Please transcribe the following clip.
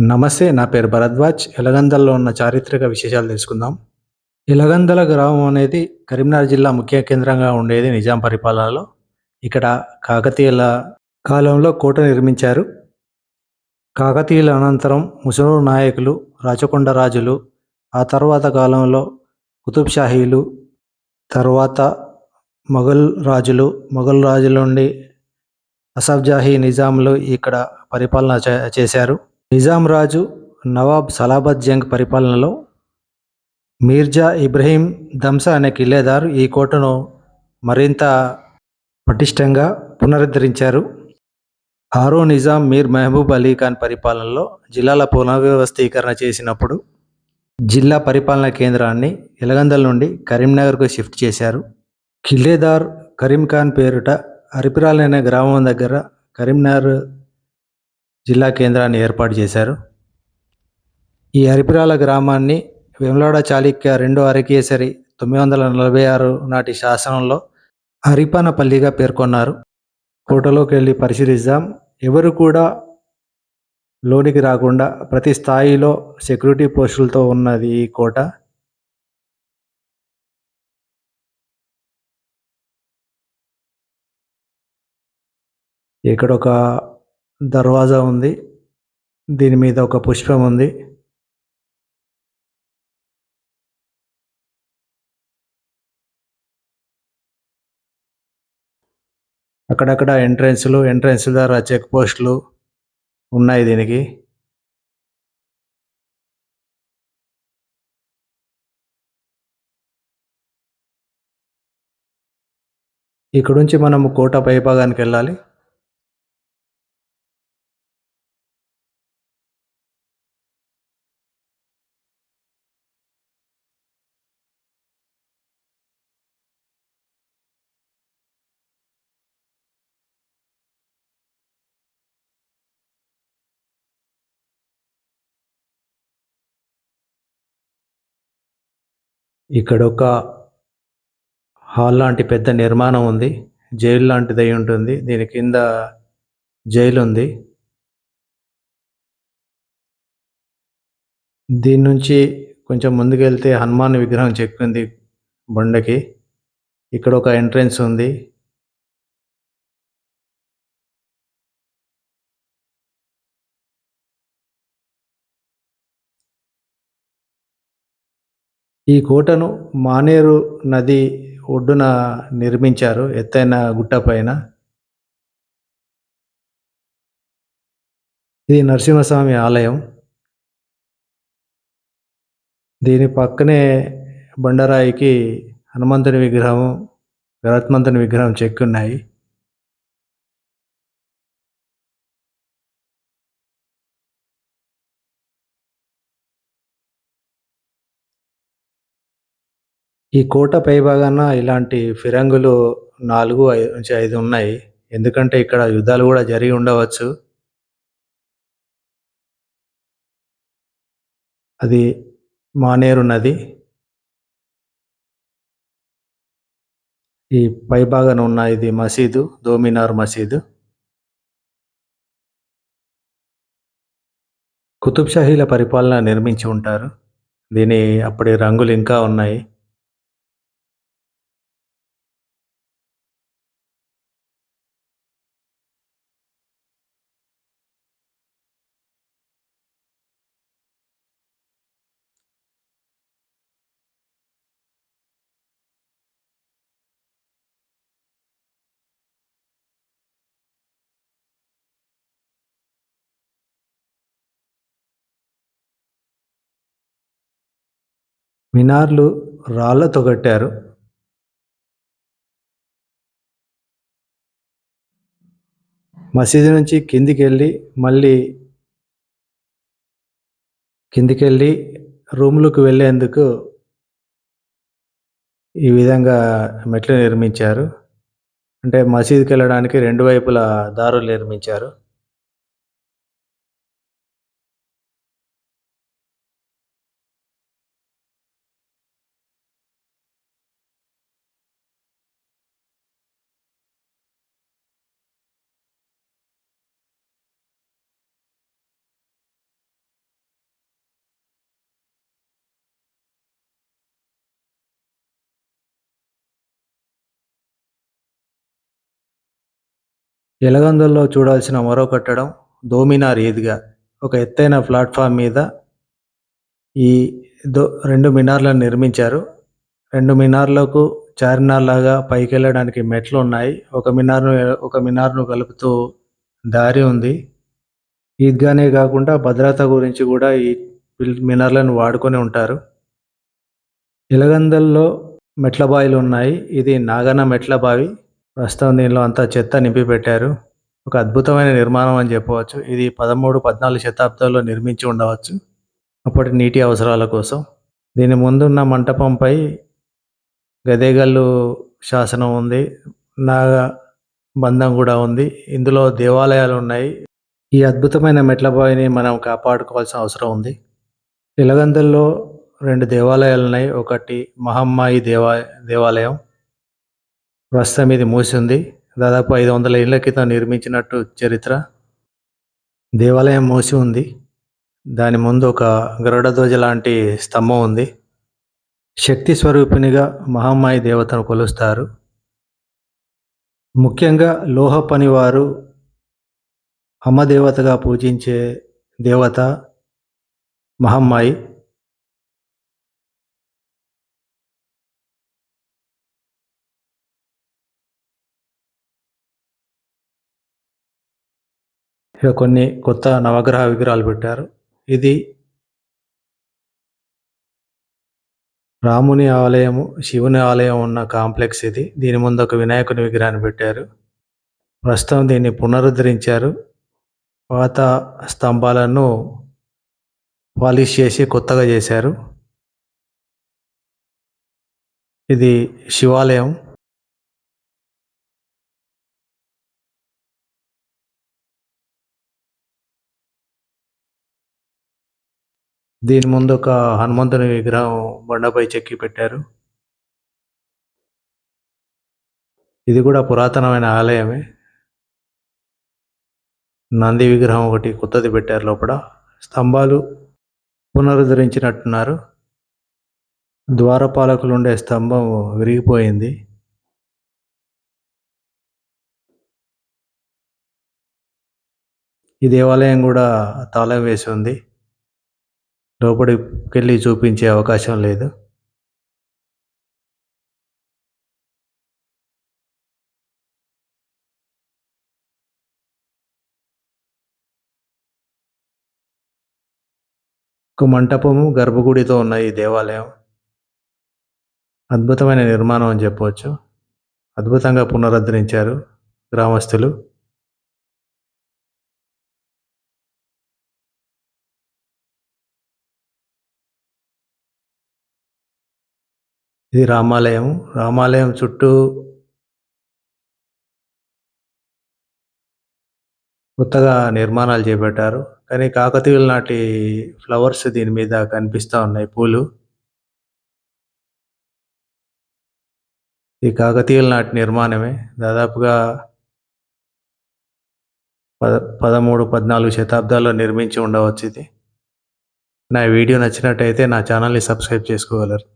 నమస్తే నా పేరు భరద్వాజ్. ఎలగందల్లో ఉన్న చారిత్రక విశేషాలు తెలుసుకుందాం. ఎలగందల గ్రామం అనేది కరీంనగర్ జిల్లా ముఖ్య కేంద్రంగా ఉండేది నిజాం పరిపాలనలో. ఇక్కడ కాకతీయుల కాలంలో కోట నిర్మించారు. కాకతీయుల అనంతరం ముసలి నాయకులు రాచకొండ రాజులు ఆ తర్వాత కాలంలో కుతుబ్ షాహీలు తర్వాత మొఘల్ రాజులు మొఘల్ రాజుల నుండి అసఫ్జాహీ నిజాంలు ఇక్కడ పరిపాలన చే- చేశారు. నిజాం రాజు నవాబ్ సలాబత్ జంగ్ పరిపాలనలో మీర్జా ఇబ్రహీం దంసా అనే కిల్లేదారు ఈ కోటను మరింత పటిష్టంగా పునరుద్ధరించారు. ఆరో నిజాం మీర్ మహబూబ్ అలీ ఖాన్ పరిపాలనలో జిల్లాల పునర్వ్యవస్థీకరణ చేసినప్పుడు జిల్లా పరిపాలనా కేంద్రాన్ని ఎలగందల నుండి కరీంనగర్కు షిఫ్ట్ చేశారు. కిల్లేదార్ కరీం ఖాన్ పేరుట అరిపిరాల్ గ్రామం దగ్గర కరీంనగర్ జిల్లా కేంద్రాన్ని ఏర్పాటు చేశారు. ఈ అరిపిరాల గ్రామాన్ని వేములాడ చాళుక్య రెండో అరకేసరి తొమ్మిది వందల నలభై ఆరు నాటి శాసనంలో హరిపానపల్లిగా పేర్కొన్నారు. కోటలోకి వెళ్ళి పరిశీలిద్దాం. ఎవరు కూడా లోనికి రాకుండా ప్రతి స్థాయిలో సెక్యూరిటీ పోస్టులతో ఉన్నది ఈ కోట. ఇక్కడ ఒక దర్వాజా ఉంది. దీని మీద ఒక పుష్పం ఉంది. అక్కడక్కడ ఎంట్రెన్స్లు ఎంట్రెన్స్ ద్వారా చెక్ పోస్టులు ఉన్నాయి దీనికి. ఇక్కడ నుంచి మనం కోట పైభాగానికి వెళ్ళాలి. ఇక్కడ ఒక హాల్ లాంటి పెద్ద నిర్మాణం ఉంది. జైలు లాంటిది అయి ఉంటుంది. దీని కింద జైలు ఉంది దీని నుంచి కొంచెం ముందుకెళ్తే హనుమాన్ విగ్రహం చెక్కింది బండకి. ఇక్కడ ఒక ఎంట్రన్స్ ఉంది. ఈ కోటను మానేరు నది ఒడ్డున నిర్మించారు ఎత్తైన గుట్ట పైన. ఇది నరసింహస్వామి ఆలయం. దీని పక్కనే బండరాయికి హనుమంతుని విగ్రహం గరుత్మంతుని విగ్రహం చెక్కి ఉన్నాయి ఈ కోట పైభాగాన ఇలాంటి ఫిరంగులు నాలుగు ఐ- నుంచి ఐదు ఉన్నాయి. ఎందుకంటే ఇక్కడ యుద్ధాలు కూడా జరిగి ఉండవచ్చు. అది మానేరు నది. ఈ పైభాగాన ఉన్న ఇది మసీదు దోమినార్ మసీదు. కుతుబ్షాహీల పరిపాలన నిర్మించి ఉంటారు. దీని అప్పటి రంగులు ఇంకా ఉన్నాయి. మినార్లు రాళ్ళతో కట్టారు. మసీదు నుంచి కిందికి వెళ్ళి మళ్ళీ కిందికి వెళ్ళి రూమ్లకు వెళ్ళేందుకు ఈ విధంగా మెట్లు నిర్మించారు. అంటే మసీదుకి వెళ్ళడానికి రెండు వైపులా దారులు నిర్మించారు. ఎలగందుల్లో చూడాల్సిన మరో కట్టడం దోమినార్ ఈద్గా. ఒక ఎత్తైన ప్లాట్ఫామ్ మీద ఈ దో రెండు మినార్లను నిర్మించారు. రెండు మినార్లకు చార్మినార్ లాగా పైకి వెళ్ళడానికి మెట్లు ఉన్నాయి. ఒక మినార్ను ఒక మినార్ను కలుపుతూ దారి ఉంది. ఈద్గానే కాకుండా భద్రత గురించి కూడా ఈ మినార్లను వాడుకొని ఉంటారు. ఇలగందల్లో మెట్ల బావిలు ఉన్నాయి ఇది నాగన మెట్ల బావి ప్రస్తుతం దీనిలో అంతా చెత్త నింపి పెట్టారు ఒక అద్భుతమైన నిర్మాణం అని చెప్పవచ్చు. ఇది పదమూడు పద్నాలుగు శతాబ్దాల్లో నిర్మించి ఉండవచ్చు. అప్పటి నీటి అవసరాల కోసం. దీని ముందున్న మంటపంపై గదేగల్లు శాసనం ఉంది. నాగ బంధం కూడా ఉంది. ఇందులో దేవాలయాలు ఉన్నాయి. ఈ అద్భుతమైన మెట్లబావిని మనం కాపాడుకోవాల్సిన అవసరం ఉంది. ఇలగందల్లో రెండు దేవాలయాలు ఉన్నాయి. ఒకటి మహమ్మాయి దేవా దేవాలయం ప్రస్తుతం ఇది మూసి ఉంది దాదాపు ఐదు వందల ఏళ్ళ క్రితం నిర్మించినట్టు చరిత్ర. దేవాలయం మూసి ఉంది. దాని ముందు ఒక గరుడ ధ్వజ లాంటి స్తంభం ఉంది. శక్తి స్వరూపిణిగా మహమ్మాయి దేవతను కొలుస్తారు. ముఖ్యంగా లోహ పనివారు అమ్మదేవతగా పూజించే దేవత మహమ్మాయి. ఇక కొన్ని కొత్త నవగ్రహ విగ్రహాలు పెట్టారు. ఇది రాముని ఆలయము శివుని ఆలయం ఉన్న కాంప్లెక్స్ ఇది. దీని ముందు ఒక వినాయకుని విగ్రహాన్ని పెట్టారు. ప్రస్తుతం దీన్ని పునరుద్ధరించారు. పాత స్తంభాలను పాలిష్ చేసి కొత్తగా చేశారు. ఇది శివాలయం. దీని ముందు ఒక హనుమంతుని విగ్రహం బండపై చెక్కి పెట్టారు. ఇది కూడా పురాతనమైన ఆలయమే. నంది విగ్రహం ఒకటి కొత్తది పెట్టారు లోపల. స్తంభాలు పునరుద్ధరించినట్టున్నారు. ద్వారపాలకులు ఉండే స్తంభం విరిగిపోయింది. ఈ దేవాలయం కూడా తాళం వేసి ఉంది. లోపలికి వెళ్ళి చూపించే అవకాశం లేదు. ఒక మంటపము గర్భగుడితో ఉన్న ఈ దేవాలయం అద్భుతమైన నిర్మాణం అని చెప్పవచ్చు. అద్భుతంగా పునరుద్ధరించారు గ్రామస్తులు. ఇది రామాలయం. రామాలయం చుట్టూ కొత్తగా నిర్మాణాలు చేపట్టారు. కానీ కాకతీయుల నాటి ఫ్లవర్స్ దీని మీద కనిపిస్తూ ఉన్నాయి పూలు. ఈ కాకతీయుల నాటి నిర్మాణమే. దాదాపుగా పద పదమూడు పద్నాలుగు శతాబ్దాల్లో నిర్మించి ఉండవచ్చు ఇది. నా వీడియో నచ్చినట్టయితే నా ఛానల్ని సబ్స్క్రైబ్ చేసుకోగలరు.